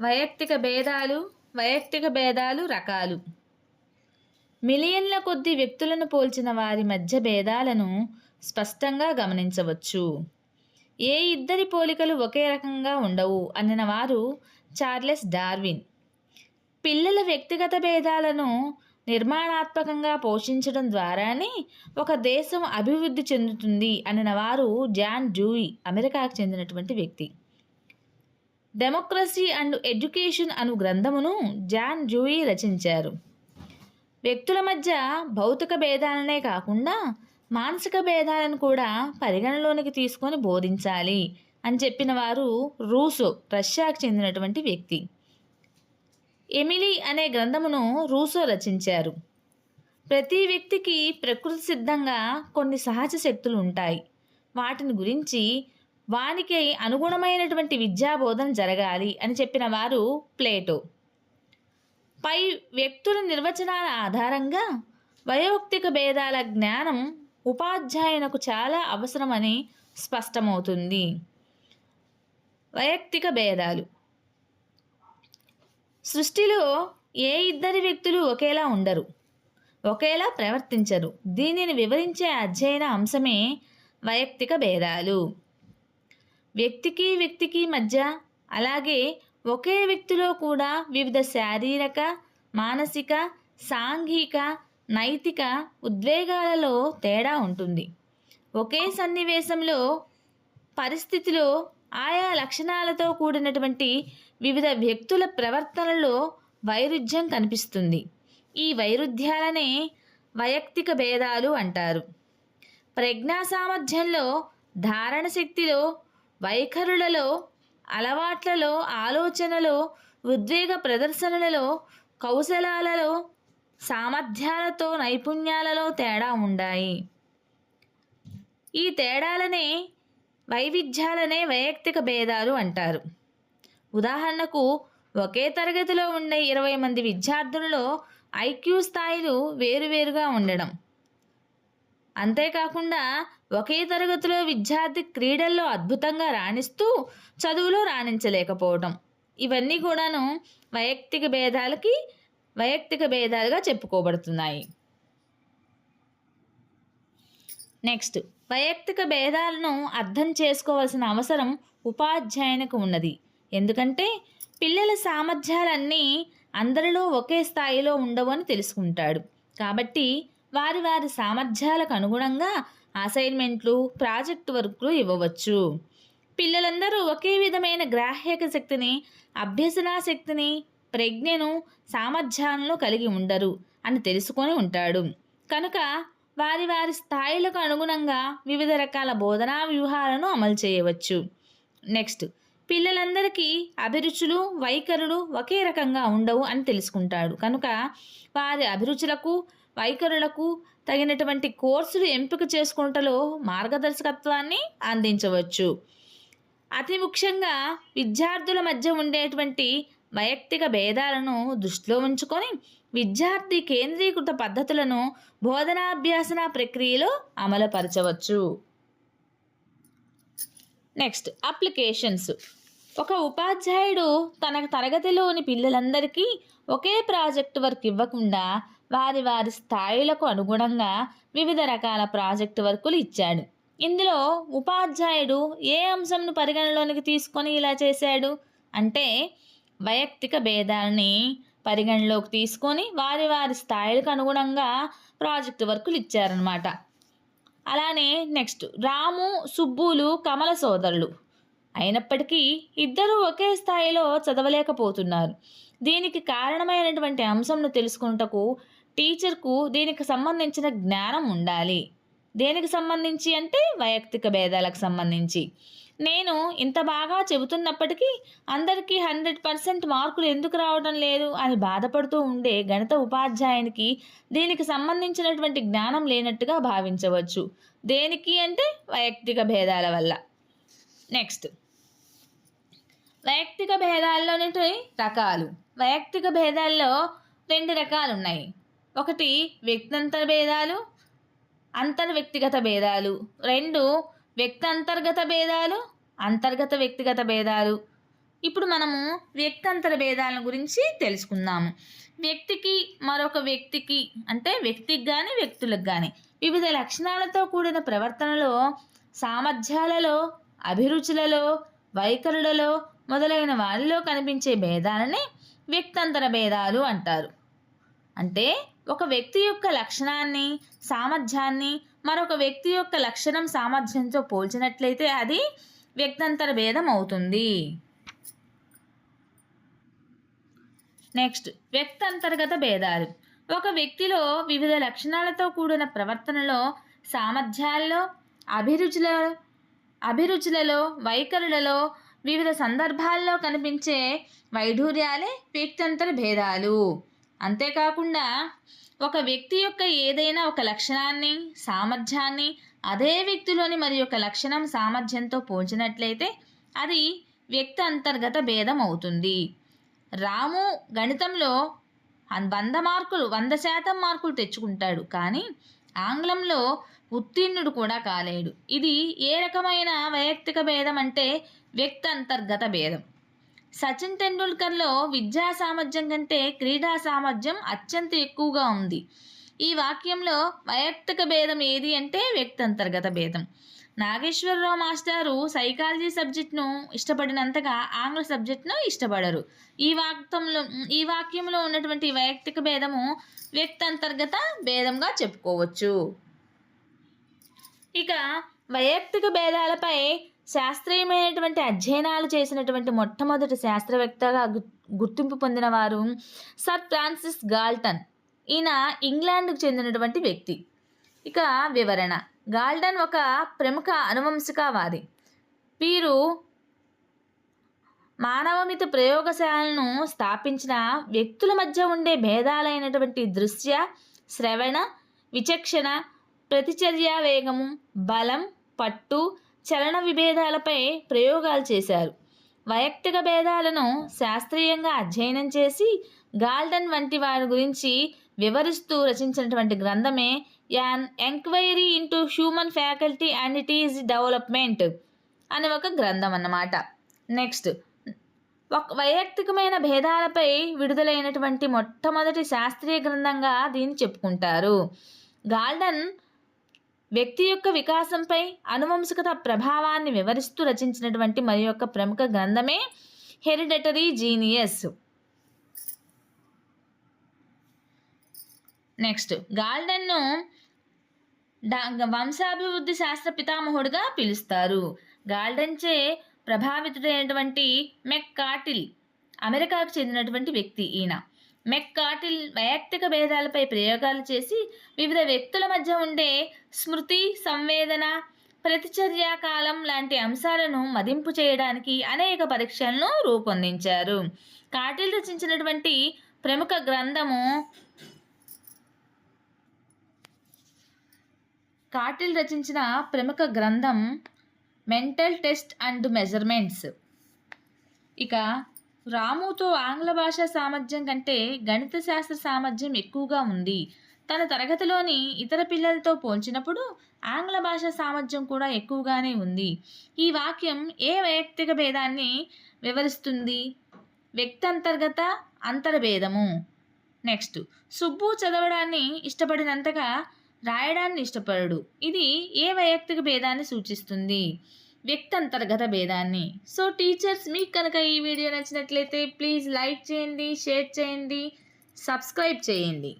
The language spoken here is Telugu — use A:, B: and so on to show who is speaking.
A: వైయక్తిక భేదాలు వైయక్తిక భేదాలు రకాలు. మిలియన్ల కొద్ది వ్యక్తులను పోల్చిన వారి మధ్య భేదాలను స్పష్టంగా గమనించవచ్చు. ఏ ఇద్దరి పోలికలు ఒకే రకంగా ఉండవు అనిన వారు చార్లెస్ డార్విన్. పిల్లల వ్యక్తిగత భేదాలను నిర్మాణాత్మకంగా పోషించడం ద్వారానే ఒక దేశం అభివృద్ధి చెందుతుంది అనిన వారు జాన్ జూయి అమెరికాకు చెందినటువంటి వ్యక్తి. డెమోక్రసీ అండ్ ఎడ్యుకేషన్ అను గ్రంథమును జాన్ జూయి రచించారు. వ్యక్తుల మధ్య భౌతిక భేదాలనే కాకుండా మానసిక భేదాలను కూడా పరిగణలోనికి తీసుకొని బోధించాలి అని చెప్పిన వారు రూసో రష్యాకు చెందినటువంటి వ్యక్తి. ఎమిలీ అనే గ్రంథమును రూసో రచించారు. ప్రతి వ్యక్తికి ప్రకృతి సిద్ధంగా కొన్ని సహజ శక్తులు ఉంటాయి. వాటిని గురించి వానికి అనుగుణమైనటువంటి విద్యాబోధన జరగాలి అని చెప్పిన వారు ప్లేటో. పై వ్యక్తుల నిర్వచనాల ఆధారంగా వయోక్తిక భేదాల జ్ఞానం ఉపాధ్యాయునకు చాలా అవసరమని స్పష్టమవుతుంది. వైయక్తిక భేదాలు. సృష్టిలో ఏ ఇద్దరి వ్యక్తులు ఒకేలా ఉండరు ఒకేలా ప్రవర్తించరు. దీనిని వివరించే అధ్యయన అంశమే వైయక్తిక భేదాలు. వ్యక్తికి వ్యక్తికి మధ్య అలాగే ఒకే వ్యక్తిలో కూడా వివిధ శారీరక మానసిక సాంఘిక నైతిక ఉద్వేగాలలో తేడా ఉంటుంది. ఒకే సన్నివేశంలో పరిస్థితిలో ఆయా లక్షణాలతో కూడినటువంటి వివిధ వ్యక్తుల ప్రవర్తనలో వైరుధ్యం కనిపిస్తుంది. ఈ వైరుధ్యాలనే వైయక్తిక భేదాలు అంటారు. ప్రజ్ఞా సామర్థ్యంలో ధారణ శక్తిలో వైఖరులలో అలవాట్లలో ఆలోచనలో ఉద్వేగ ప్రదర్శనలలో కౌశలాలలో సామర్థ్యాలతో నైపుణ్యాలలో తేడా ఉండాయి. ఈ తేడాలనే వైవిధ్యాలనే వైయక్తిక భేదాలు అంటారు. ఉదాహరణకు ఒకే తరగతిలో ఉండే ఇరవై మంది విద్యార్థులలో ఐక్యూ స్థాయిలు వేరువేరుగా ఉండడం. అంతేకాకుండా ఒకే తరగతిలో విద్యార్థి క్రీడల్లో అద్భుతంగా రాణిస్తూ చదువులో రాణించలేకపోవడం ఇవన్నీ కూడాను వైయక్తిక భేదాలకి వైయక్తిక భేదాలుగా చెప్పుకోబడుతున్నాయి. నెక్స్ట్ వైయక్తిక భేదాలను అర్థం చేసుకోవాల్సిన అవసరం ఉపాధ్యాయునికి ఉన్నది. ఎందుకంటే పిల్లల సామర్థ్యాలన్నీ అందరిలో ఒకే స్థాయిలో ఉండవని తెలుసుకుంటాడు. కాబట్టి వారి వారి సామర్థ్యాలకు అనుగుణంగా అసైన్మెంట్లు ప్రాజెక్ట్ వర్క్లు ఇవ్వవచ్చు. పిల్లలందరూ ఒకే విధమైన గ్రాహ్యక శక్తిని అభ్యసనా శక్తిని ప్రజ్ఞను సామర్థ్యాలను కలిగి ఉండరు అని తెలుసుకొని ఉంటాడు. కనుక వారి వారి స్థాయిలకు అనుగుణంగా వివిధ రకాల బోధనా వ్యూహాలను అమలు చేయవచ్చు. నెక్స్ట్ పిల్లలందరికీ అభిరుచులు వైఖరులు ఒకే రకంగా ఉండవు అని తెలుసుకుంటాడు. కనుక వారి అభిరుచులకు వైఖరులకు తగినటువంటి కోర్సులు ఎంపిక చేసుకుంటలో మార్గదర్శకత్వాన్ని అందించవచ్చు. అతి ముఖ్యంగా విద్యార్థుల మధ్య ఉండేటువంటి వైయక్తిక భేదాలను దృష్టిలో ఉంచుకొని విద్యార్థి కేంద్రీకృత పద్ధతులను బోధనాభ్యాసన ప్రక్రియలో అమలుపరచవచ్చు. Next applications. ఒక ఉపాధ్యాయుడు తన తరగతిలోని పిల్లలందరికీ ఒకే ప్రాజెక్ట్ వర్క్ ఇవ్వకుండా వారి వారి స్థాయిలకు అనుగుణంగా వివిధ రకాల ప్రాజెక్ట్ వర్కులు ఇచ్చాడు. ఇందులో ఉపాధ్యాయుడు ఏ అంశంను పరిగణలోనికి తీసుకొని ఇలా చేశాడు? అంటే వైయక్తిక భేదాన్ని పరిగణలోకి తీసుకొని వారి వారి స్థాయిలకు అనుగుణంగా ప్రాజెక్ట్ వర్కులు ఇచ్చారనమాట అలానే నెక్స్ట్ రాము సుబ్బులు కమల సోదరులు. అయినప్పటికీ ఇద్దరూ ఒకే స్థాయిలో చదవలేకపోతున్నారు. దీనికి కారణమైనటువంటి అంశంను తెలుసుకుంటకు టీచర్కు దీనికి సంబంధించిన జ్ఞానం ఉండాలి. దేనికి సంబంధించి అంటే వైయక్తిక భేదాలకు సంబంధించి. నేను ఇంత బాగా చెబుతున్నప్పటికీ అందరికీ హండ్రెడ్ పర్సెంట్ మార్కులు ఎందుకు రావడం లేదు అని బాధపడుతూ ఉండే గణిత ఉపాధ్యాయునికి దీనికి సంబంధించినటువంటి జ్ఞానం లేనట్టుగా భావించవచ్చు. దేనికి అంటే వైయక్తిక భేదాల వల్ల. నెక్స్ట్. వైయక్తిక భేదాల్లోని రకాలు. వైయక్తిక భేదాల్లో రెండు రకాలు ఉన్నాయి ఒకటి వ్యక్తంతర భేదాలు అంతర్ వ్యక్తిగత భేదాలు. రెండు వ్యక్తి అంతర్గత భేదాలు అంతర్గత వ్యక్తిగత భేదాలు. ఇప్పుడు మనము వ్యక్తంతర భేదాల గురించి తెలుసుకుందాము. వ్యక్తికి మరొక వ్యక్తికి అంటే వ్యక్తికి కానీ వ్యక్తులకు కానీ వివిధ లక్షణాలతో కూడిన ప్రవర్తనలో సామర్థ్యాలలో అభిరుచులలో వైఖరులలో మొదలైన వారిలో కనిపించే భేదాలని వ్యక్తంతర భేదాలు అంటారు. అంటే ఒక వ్యక్తి యొక్క లక్షణాన్ని సామర్థ్యాన్ని మరొక వ్యక్తి యొక్క లక్షణం సామర్థ్యంతో పోల్చినట్లయితే అది వ్యక్తంతర భేదం అవుతుంది. నెక్స్ట్ వ్యక్తంతర్గత భేదాలు. ఒక వ్యక్తిలో వివిధ లక్షణాలతో కూడిన ప్రవర్తనలో సామర్థ్యాల్లో అభిరుచుల అభిరుచులలో వైఖరులలో వివిధ సందర్భాల్లో కనిపించే వైఢూర్యాలే వ్యక్తంతర భేదాలు. అంతేకాకుండా ఒక వ్యక్తి యొక్క ఏదైనా ఒక లక్షణాన్ని సామర్థ్యాన్ని అదే వ్యక్తిలోని మరి యొక్క లక్షణం సామర్థ్యంతో పోల్చినట్లయితే అది వ్యక్తి అంతర్గత భేదం అవుతుంది. రాము గణితంలో వంద మార్కులు వంద శాతం మార్కులు తెచ్చుకుంటాడు. కానీ ఆంగ్లంలో ఉత్తీర్ణుడు కూడా కాలేడు. ఇది ఏ రకమైన వైయక్తిక భేదం అంటే వ్యక్తి అంతర్గత భేదం. సచిన్ టెండూల్కర్లో విద్యా సామర్థ్యం కంటే క్రీడా సామర్థ్యం అత్యంత ఎక్కువగా ఉంది. ఈ వాక్యంలో వైయక్తిక భేదం ఏది అంటే వ్యక్తంతర్గత భేదం. నాగేశ్వరరావు మాస్టారు సైకాలజీ సబ్జెక్ట్ను ఇష్టపడినంతగా ఆంగ్ల సబ్జెక్ట్ను ఇష్టపడరు. ఈ వాక్యంలో ఈ వాక్యంలో ఉన్నటువంటి వైయక్తిక భేదము వ్యక్తంతర్గత భేదంగా చెప్పుకోవచ్చు. ఇక వైయక్తిక భేదాలపై శాస్త్రీయమైనటువంటి అధ్యయనాలు చేసినటువంటి మొట్టమొదటి శాస్త్రవేత్తగా గుర్తింపు పొందిన వారు సర్ ఫ్రాన్సిస్ గాల్టన్. ఈయన ఇంగ్లాండ్కు చెందినటువంటి వ్యక్తి. ఇక వివరణ. గాల్టన్ ఒక ప్రముఖ అనువంశికవాది. వీరు మానవమిత ప్రయోగశాలను స్థాపించిన వ్యక్తుల మధ్య ఉండే భేదాలైనటువంటి దృశ్య శ్రవణ విచక్షణ ప్రతిచర్య వేగము బలం పట్టు చలన విభేదాలపై ప్రయోగాలు చేశారు. వైయక్తిక భేదాలను శాస్త్రీయంగా అధ్యయనం చేసి గాల్డన్ వంటి వారి గురించి వివరిస్తూ రచించినటువంటి గ్రంథమే an enquiry into human faculty and it is development అనే ఒక గ్రంథం అన్నమాట. నెక్స్ట్ ఒక వైయక్తికమైన భేదాలపై విడుదలైనటువంటి మొట్టమొదటి శాస్త్రీయ గ్రంథంగా దీన్ని చెప్పుకుంటారు. గాల్డన్ వ్యక్తి యొక్క వికాసంపై అనువంశికత ప్రభావాన్ని వివరిస్తూ రచించినటువంటి మరి యొక్క ప్రముఖ గ్రంథమే హెరిడటరీ జీనియస్. నెక్స్ట్ గాల్డన్ను వంశాభివృద్ధి శాస్త్ర పితామహుడుగా పిలుస్తారు. గాల్డన్చే ప్రభావితుడైనటువంటి మెక్ కాటిల్ అమెరికాకు చెందినటువంటి వ్యక్తి ఈయన. మెక్కాటిల్ వైయక్తిక భేదాలపై ప్రయోగాలు చేసి వివిధ వ్యక్తుల మధ్య ఉండే స్మృతి సంవేదన ప్రతిచర్య కాలం లాంటి అంశాలను మదింపు చేయడానికి అనేక పరీక్షలను రూపొందించారు. కాటిల్ రచించినటువంటి ప్రముఖ గ్రంథము కాటిల్ రచించిన ప్రముఖ గ్రంథం మెంటల్ టెస్ట్ అండ్ మెజర్మెంట్స్. ఇక రాముతో ఆంగ్ల భాష సామర్థ్యం కంటే గణిత శాస్త్ర సామర్థ్యం ఎక్కువగా ఉంది. తన తరగతిలోని ఇతర పిల్లలతో పోల్చినప్పుడు ఆంగ్ల భాష సామర్థ్యం కూడా ఎక్కువగానే ఉంది. ఈ వాక్యం ఏ వైయక్తిక భేదాన్ని వివరిస్తుంది? వ్యక్తి అంతర్గత అంతర్భేదము. నెక్స్ట్. సుబ్బు చదవడాన్ని ఇష్టపడినంతగా రాయడాన్ని ఇష్టపడడు. ఇది ఏ వైయక్తిక భేదాన్ని సూచిస్తుంది? వ్యక్తంతర్గత భేదాన్ని. సో టీచర్స్ మీకు కనుక ఈ వీడియో నచ్చినట్లయితే ప్లీజ్ లైక్ చేయండి షేర్ చేయండి సబ్స్క్రైబ్ చేయండి.